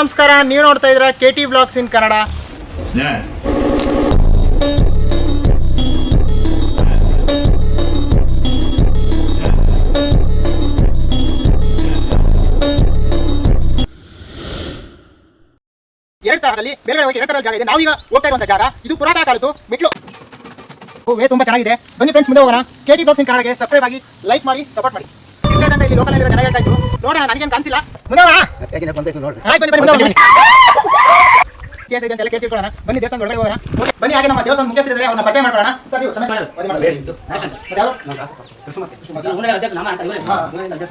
ನಮಸ್ಕಾರ. ನೀವು ನೋಡ್ತಾ ಇದ್ರ K T blogs in Kannada. ಎರಡು ತರದಲ್ಲಿ ಬೇರೆ ಹೋಗಿ ಎರಡು ಜಾಗ ಇದೆ. ನಾವೀಗ ಹೋಗ್ತಾ ಇರುವಂತ ಜಾಗ ಇದು ಪುರಾತನ ಕಾಲದ್ದು ಮೆಟ್ಲು. ಓ, ತುಂಬಾ ಚೆನ್ನಾಗಿದೆ. ಬನ್ನಿ ಫ್ರೆಂಡ್ಸ್ ಮುಂದೆ ಹೋಗೋಣ. ಕೆ ಟಿ ಬ್ಲಾಗ್ಸ್ ಇನ್ ಕನ್ನಡಗೆ ಸಬ್ಸ್ಕ್ರೈಬ್ ಆಗಿ ಲೈಕ್ ಮಾಡಿ ಸಪೋರ್ಟ್ ಮಾಡಿ. ಅಂತ ಇಲ್ಲಿ ಲೋಕಲ್ ನೋಡೋಣ ನನಗೇನು ಕಾಣಿಸಿಲ್ಲ. ಮುಂದೆ ಹೋಗೋಣ ಆಯ್ತು ಬನ್ನಿ ಇದೆ ಅಂತೆಲ್ಲ ದೇವಸ್ಥಾನ ಒಳಗಡೆ ಹೋಗೋಣ. ಬನ್ನಿ ಹಾಗೆ ನಮ್ಮ ದೇವಸ್ಥಾನ ಮುಖ್ಯಸ್ಥರಿದ್ದಾರೆ ಅವ್ರನ್ನ ಪರಿಚಯ ಮಾಡ್ಕೊಳ್ಳೋಣ.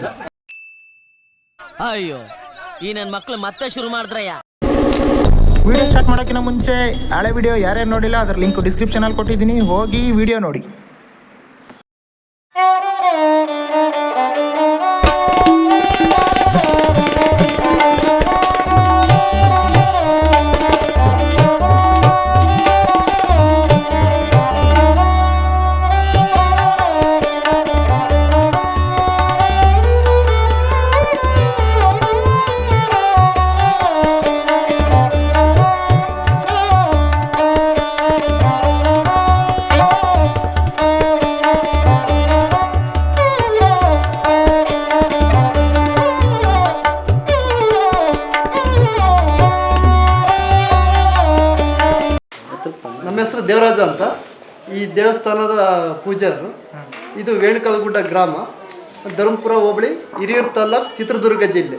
ಸರ್? ಅಯ್ಯೋ ಈ ನನ್ ಮಕ್ಳು ಮತ್ತೆ ಶುರು ಮಾಡಿದ್ರಯ್ಯ. ವಿಡಿಯೋ ಸ್ಟಾರ್ಟ್ ಮಾಡೋಕ್ಕಿಂತ ಮುಂಚೆ ಹಳೆ ವಿಡಿಯೋ ಯಾರ್ಯಾರು ನೋಡಿಲ್ಲ ಅದರ ಲಿಂಕ್ ಡಿಸ್ಕ್ರಿಪ್ಷನಲ್ಲಿ ಕೊಟ್ಟಿದ್ದೀನಿ. ಹೋಗಿ ವಿಡಿಯೋ ನೋಡಿ. ದೇವರಾಜ ಅಂತ. ಈ ದೇವಸ್ಥಾನದ ಪೂಜಾರರು ಇದು ವೇಣುಕಲ್ಗುಡ್ಡ ಗ್ರಾಮ. ಧರ್ಮಪುರ ಹೋಬಳಿ ಹಿರಿಯೂರು ತಾಲ್ಲೂಕು ಚಿತ್ರದುರ್ಗ ಜಿಲ್ಲೆ.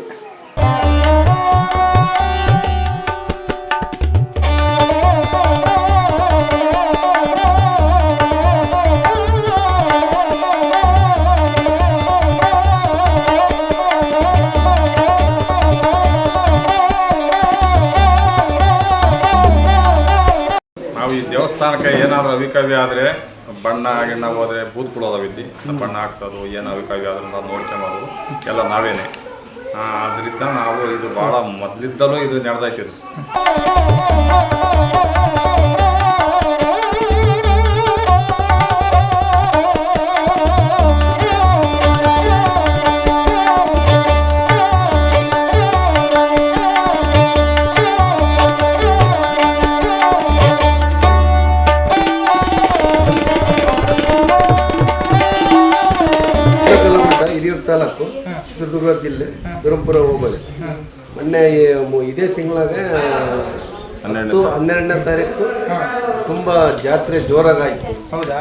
ಅವಿಕವ್ಯ ಆದರೆ ಬಣ್ಣ ಗಿಣ್ಣ ಹೋದ್ರೆ ಬೂತ್ ಕೊಡೋದು ವಿದ್ಯೆ ಬಣ್ಣ ಹಾಕ್ಸೋದು ಏನಾದ್ರು ಕವಿ ಆದ್ರೆ ನಾವು ಎಲ್ಲ ನಾವೇನೆ. ಅದರಿಂದ ನಾವು ಇದು ಭಾಳ ಮೊದಲಿದ್ದಲೂ ಇದು ನಡೆದೈತಿದು ಹತ್ತು ಹನ್ನೆರಡನೇ ತಾರೀಕು ತುಂಬಾ ಜಾತ್ರೆ ಜೋರಾಗಾಯಿತು ಹೌದಾ?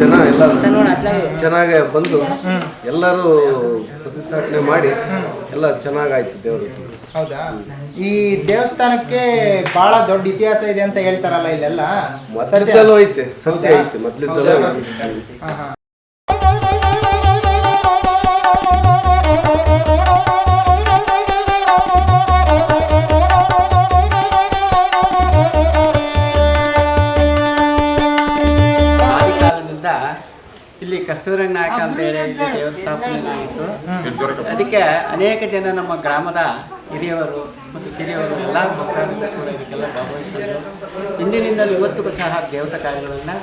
ಜನ ಎಲ್ಲ ಚೆನ್ನಾಗಿ ಬಂದು ಎಲ್ಲರೂ ಪ್ರತಿಷ್ಠಾಪನೆ ಮಾಡಿ ಎಲ್ಲ ಚೆನ್ನಾಗಾಯ್ತು ದೇವರು. ಹೌದಾ? ಈ ದೇವಸ್ಥಾನಕ್ಕೆ ಬಹಳ ದೊಡ್ಡ ಇತಿಹಾಸ ಇದೆ ಅಂತ ಹೇಳ್ತಾರಲ್ಲ ಇಲ್ಲೆಲ್ಲ? ಮೊದಲಿದ್ದಲ್ಲೂ ಐತೆ ಸತ್ಯ ಐತೆ ಮೊದಲಿದ್ದಲ್ಲೂ ಐತೆ. ಅದಕ್ಕೆ ಅನೇಕ ಜನ ನಮ್ಮ ಗ್ರಾಮದ ಹಿರಿಯವರು ಮತ್ತು ಕಿರಿಯವರು ಎಲ್ಲ ಭಕ್ತರಿಂದ ಕೂಡ ಇದಕ್ಕೆಲ್ಲ ಭಾಗವಹಿಸಿದರು. ಇಂದಿನಿಂದಲೂ ಇವತ್ತಿಗೂ ಸಹ ದೇವತಾ ಕಾರ್ಯಗಳನ್ನು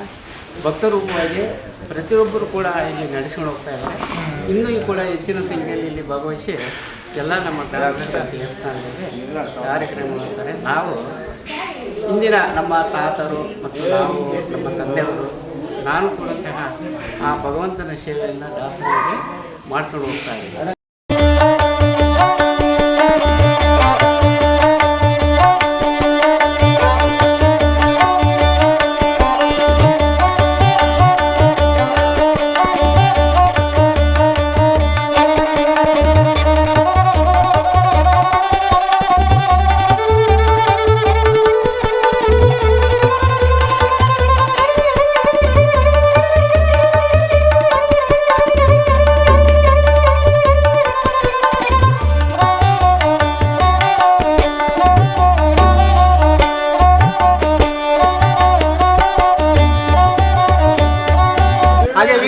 ಭಕ್ತರೂಪವಾಗಿ ಪ್ರತಿಯೊಬ್ಬರು ಕೂಡ ಇಲ್ಲಿ ನಡೆಸ್ಕೊಂಡು ಹೋಗ್ತಾ ಇದ್ದಾರೆ. ಇನ್ನೂ ಕೂಡ ಹೆಚ್ಚಿನ ಸಂಖ್ಯೆಯಲ್ಲಿ ಇಲ್ಲಿ ಭಾಗವಹಿಸಿ ಎಲ್ಲ ನಮ್ಮ ದೇವಸ್ಥಾನದಲ್ಲಿ ಕಾರ್ಯಕ್ರಮ ಮಾಡ್ತಾರೆ ನಾವು ಇಂದಿನ ನಮ್ಮ ತಾತರು ಮತ್ತು ನಾವು ನಮ್ಮ ತಂದೆಯವರು, ನಾನು ಕೂಡ ಸಹ ಆ ಭಗವಂತನ ಸೇವೆಯನ್ನು ದಾಸರಾಗಿ ಮಾಡ್ಕೊಂಡು ಹೋಗ್ತಾ ಇದ್ದೀನಿ.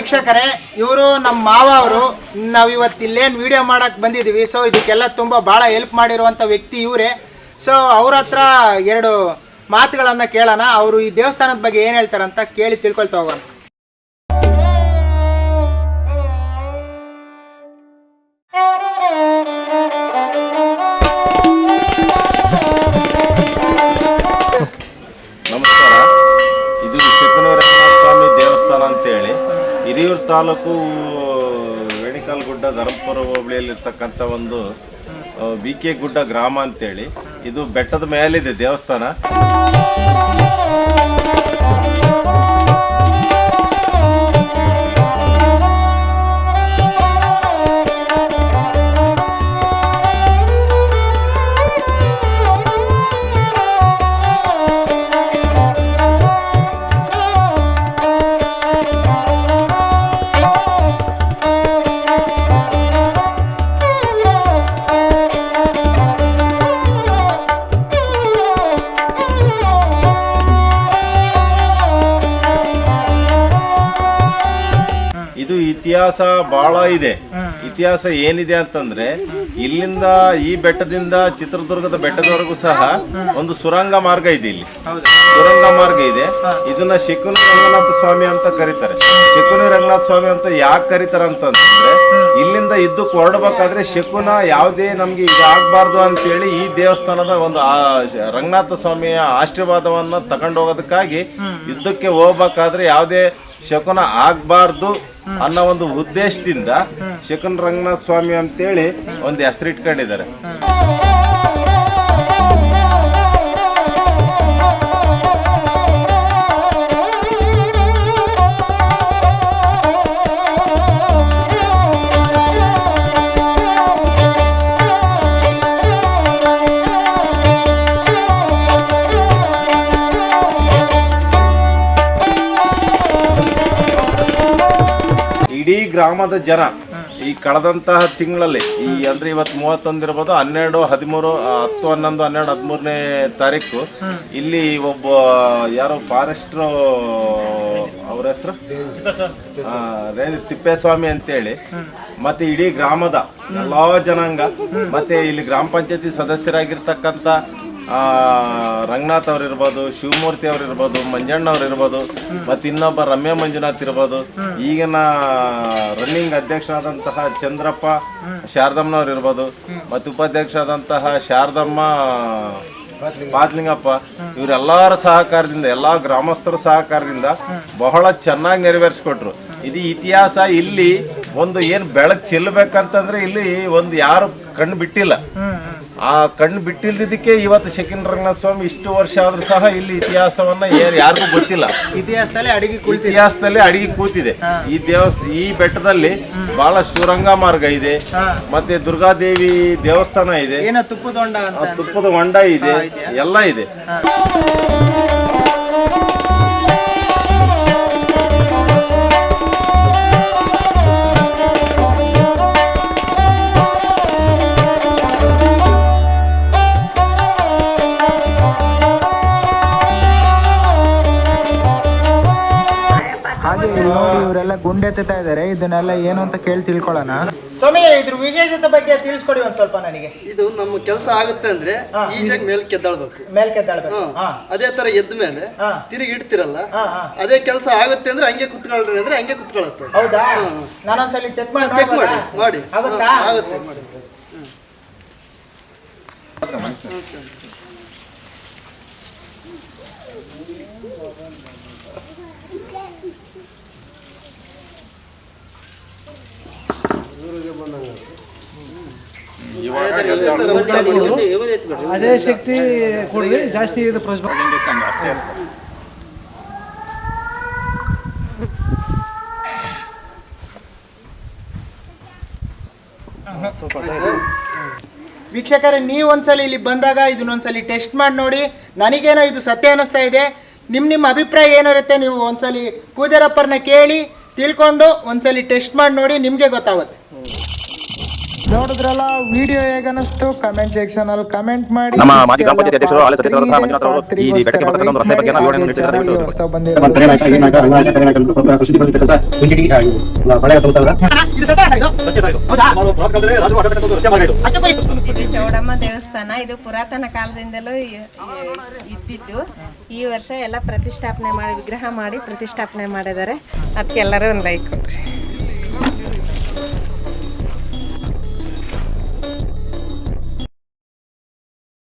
ವೀಕ್ಷಕರೇ, ಇವರು ನಮ್ಮ ಮಾವ ಅವರು. ನಾವು ಇವತ್ತು ಇಲ್ಲೇನು ವಿಡಿಯೋ ಮಾಡಕ್ಕೆ ಬಂದಿದ್ದೀವಿ ಸೊ ಇದಕ್ಕೆಲ್ಲ ತುಂಬ ಭಾಳ ಹೆಲ್ಪ್ ಮಾಡಿರುವಂಥ ವ್ಯಕ್ತಿ ಇವರೇ. ಸೊ ಅವ್ರ ಹತ್ರ ಎರಡು ಮಾತುಗಳನ್ನು ಕೇಳೋಣ. ಅವರು ಈ ದೇವಸ್ಥಾನದ ಬಗ್ಗೆ ಏನು ಹೇಳ್ತಾರಂತ ಕೇಳಿ ತಿಳ್ಕೊಳ್ತಾ ಹೋಗೋಣ. ತಾಲೂಕು ವೇಣಿಕಾಲ್ ಗುಡ್ಡ ಧರ್ಮಪುರ ಹೋಬಳಿಯಲ್ಲಿರ್ತಕ್ಕಂಥ ಒಂದು ಬಿ ಕೆ ಗುಡ್ಡ ಗ್ರಾಮ ಅಂತೇಳಿ. ಇದು ಬೆಟ್ಟದ ಮೇಲಿದೆ ದೇವಸ್ಥಾನ. ಇತಿಹಾಸ ಬಹಳ ಇದೆ. ಇತಿಹಾಸ ಏನಿದೆ ಅಂತಂದ್ರೆ ಇಲ್ಲಿಂದ ಈ ಬೆಟ್ಟದಿಂದ ಚಿತ್ರದುರ್ಗದ ಬೆಟ್ಟದವರೆಗೂ ಸಹ ಒಂದು ಸುರಂಗ ಮಾರ್ಗ ಇದೆ ಇಲ್ಲಿ. ಸುರಂಗ ಮಾರ್ಗ ಇದೆ. ಇದನ್ನ ಶಕುನಿ ರಂಗನಾಥ ಸ್ವಾಮಿ ಅಂತ ಕರೀತಾರೆ. ಶಿಕುನಿ ರಂಗನಾಥ ಸ್ವಾಮಿ ಅಂತ ಯಾಕೆ ಕರೀತಾರ ಅಂತಂದ್ರೆ ಇಲ್ಲಿಂದ ಇದ್ದು ಹೊರಡ್ಬೇಕಾದ್ರೆ ಶಕುನ ಯಾವುದೇ ನಮ್ಗೆ ಇದು ಆಗ್ಬಾರ್ದು ಅಂತೇಳಿ ಈ ದೇವಸ್ಥಾನದ ಒಂದು ಆ ರಂಗನಾಥ ಸ್ವಾಮಿಯ ಆಶೀರ್ವಾದವನ್ನ ತಗೊಂಡೋಗೋದಕ್ಕಾಗಿ ಯುದ್ಧಕ್ಕೆ ಹೋಗ್ಬೇಕಾದ್ರೆ ಯಾವುದೇ ಶಕುನ ಆಗ್ಬಾರ್ದು. ಅನ್ನೋ ಒಂದು ಉದ್ದೇಶದಿಂದ ಶಕುನ್ ರಂಗನಾಥ ಸ್ವಾಮಿ ಅಂತೇಳಿ ಒಂದು ಹೆಸರಿಟ್ಕೊಂಡಿದ್ದಾರೆ. ಗ್ರಾಮದ ಜನ ಈ ಕಳೆದಂತಹ ತಿಂಗಳಲ್ಲಿ ಈ ಅಂದ್ರೆ ಇವತ್ತು ಮೂವತ್ತೊಂದು ಇರ್ಬೋದು ಹನ್ನೆರಡು, ಹದಿಮೂರು ಹತ್ತು, ಹನ್ನೊಂದು, ಹನ್ನೆರಡು, ಹದಿಮೂರನೇ ತಾರೀಕು ಇಲ್ಲಿ ಒಬ್ಬ, ಯಾರೋ ಫಾರೆಸ್ಟ್ರು, ಅವ್ರ ಹೆಸರು? ತಿಪ್ಪೇಸ್ವಾಮಿ ಅಂತೇಳಿ. ಮತ್ತೆ ಇಡೀ ಗ್ರಾಮದ ಎಲ್ಲಾ ಜನಾಂಗ, ಮತ್ತೆ ಇಲ್ಲಿ ಗ್ರಾಮ ಪಂಚಾಯತಿ ಸದಸ್ಯರಾಗಿರ್ತಕ್ಕಂಥ ರಂಗನಾಥ್ ಅವ್ರು ಇರ್ಬೋದು, ಶಿವಮೂರ್ತಿ ಅವ್ರು ಇರ್ಬೋದು, ಮಂಜಣ್ಣ ಅವ್ರು ಇರ್ಬೋದು, ಮತ್ತೆ ಇನ್ನೊಬ್ಬ ರಮ್ಯ ಮಂಜುನಾಥ್ ಇರ್ಬೋದು. ಈಗಿನ ರನ್ನಿಂಗ್ ಅಧ್ಯಕ್ಷ ಆದಂತಹ ಚಂದ್ರಪ್ಪ ಶಾರದಮ್ಮನವ್ರು ಇರ್ಬೋದು ಉಪಾಧ್ಯಕ್ಷ ಆದಂತಹ ಶಾರದಮ್ಮ ಪಾತ್ಲಿಂಗಪ್ಪ ಇವರೆಲ್ಲರ ಸಹಕಾರದಿಂದ, ಎಲ್ಲಾ ಗ್ರಾಮಸ್ಥರ ಸಹಕಾರದಿಂದ ಬಹಳ ಚೆನ್ನಾಗಿ ನೆರವೇರಿಸ್ಕೊಟ್ರು. ಇದು ಇತಿಹಾಸ ಇಲ್ಲಿ ಒಂದು ಏನ್ ಬೆಳಕು ಚೆಲ್ಲಬೇಕಂತಂದ್ರೆ ಇಲ್ಲಿ ಒಂದು ಯಾರು ಕಣ್ಣು ಬಿಟ್ಟಿಲ್ಲ. ಆ ಕಣ್ಣು ಬಿಟ್ಟಿಲ್ದಿದ್ದಕ್ಕೆ ಇವತ್ತು ಶಕಿನ್ ರಂಗನಾಥ ಸ್ವಾಮಿ ಇಷ್ಟು ವರ್ಷ ಆದ್ರೂ ಸಹ ಇಲ್ಲಿ ಇತಿಹಾಸವನ್ನ ಯಾರಿಗೂ ಗೊತ್ತಿಲ್ಲ. ಇತಿಹಾಸದಲ್ಲಿ ಅಡಿಗೆ ಕೂತಿದೆ ಇತಿಹಾಸದಲ್ಲಿ ಅಡಿಗೆ ಕೂತಿದೆ. ಈ ದೇವಸ್ಥ ಈ ಬೆಟ್ಟದಲ್ಲಿ ಬಹಳ ಸುರಂಗ ಮಾರ್ಗ ಇದೆ. ಮತ್ತೆ ದುರ್ಗಾದೇವಿ ದೇವಸ್ಥಾನ ಇದೆ. ತುಪ್ಪದ ಹೊಂಡ ಇದೆ. ಎಲ್ಲ ಇದೆ. ನೋಡಿ ಗುಂಡೆ ಗುಂಡೆತ್ತಾ ಇದ್ದಾರೆ ಇದನ್ನೆಲ್ಲ ಏನು ಅಂತ ಕೇಳಿ ತಿಳ್ಕೊಳ್ಳೋಣ. ಸ್ವಾಮಿ ಇದ್ರ ವಿಶೇಷತೆ ಬಗ್ಗೆ ತಿಳಿಸ್ಕೊಡಿ ಒಂದ್ ಸ್ವಲ್ಪ ನನಗೆ. ಇದು ನಮ್ಮ ಕೆಲಸ ಆಗುತ್ತೆ ಅಂದ್ರೆ ಈಜಾಗಿ ಮೇಲೆ ಕೆದ್ದಾಳ್ಬೇಕು ಮೇಲ್ ಕೆದ್ದಾಳ್ಬೇಕು ಹಾ. ಅದೇ ತರ ಎದ್ದ ಮೇಲೆ ಹಾ. ತಿರುಗಿ ಇಡ್ತಿರಲ್ಲ ಹಾ ಹಾ. ಅದೇ ಕೆಲಸ ಆಗುತ್ತೆ ಅಂದ್ರೆ ಹಂಗೆ ಕುತ್ಕೊಳ್ರಿ ಅಂದ್ರೆ ಹಂಗೆ ಕುತ್ಕೊಳತ್ತೆ ಹೌದಾ? ನಾನೊಂದ್ಸಲಿ ಚೆಕ್ ಮಾಡಿ ಚೆಕ್ ಮಾಡಿ ಮಾಡಿ. ಆಗುತ್ತಾ? ಆಗುತ್ತೆ ಮಾಡಿ ಅದೇ ಶಕ್ತಿ ಕೊಡ್ಲಿ ಜಾಸ್ತಿ ಇದು ವೀಕ್ಷಕರೇ ನೀವು ಒಂದ್ಸಲಿ ಇಲ್ಲಿ ಬಂದಾಗ ಇದನ್ನೊಂದ್ಸಲಿ ಟೆಸ್ಟ್ ಮಾಡಿ ನೋಡಿ. ನನಗೇನೋ ಇದು ಸತ್ಯ ಅನ್ನಿಸ್ತಾ ಇದೆ. ನಿಮ್ಮ ನಿಮ್ಮ ಅಭಿಪ್ರಾಯ ಏನಿರುತ್ತೆ ನೀವು ಒಂದ್ಸಲಿ ಪೂಜಾರಪ್ಪರನ್ನ ಕೇಳಿ ತಿಳ್ಕೊಂಡು ಒಂದ್ಸಲಿ ಟೆಸ್ಟ್ ಮಾಡಿ ನೋಡಿ ನಿಮಗೆ ಗೊತ್ತಾಗುತ್ತೆ. ನೋಡಿದ್ರಲ್ಲ ವಿಡಿಯೋ ಹೇಗನಿಸ್ತು ಕಮೆಂಟ್ ಸೆಕ್ಷನ್ ಅಲ್ಲಿ ಕಮೆಂಟ್ ಮಾಡಿ. ನಮ್ಮ ಮಾಜಿ ಗ್ರಾಮ ಪಂಚಾಯತ್ ಅಧ್ಯಕ್ಷರು ಮಂಜುನಾಥ್ ಅವರು ಈ ಬೆಟ್ಟಕ್ಕೆ ಬರ್ತಕ್ಕಂಥ ಒಂದು ರಸ್ತೆ ಬಗ್ಗೆ ನಾವು ನೀಡಿದ್ದಾರೆ ಚೌಡಮ್ಮ ದೇವಸ್ಥಾನ ಇದು ಪುರಾತನ ಕಾಲದಿಂದಲೂ ಇದ್ದಿದ್ದು. ಈ ವರ್ಷ ಎಲ್ಲ ಪ್ರತಿಷ್ಠಾಪನೆ ಮಾಡಿ ವಿಗ್ರಹ ಮಾಡಿ ಪ್ರತಿಷ್ಠಾಪನೆ ಮಾಡಿದ್ದಾರೆ. ಅದಕ್ಕೆಲ್ಲರೂ ಒಂದು ಲೈಕ್ ಕೊಡ್ರಿ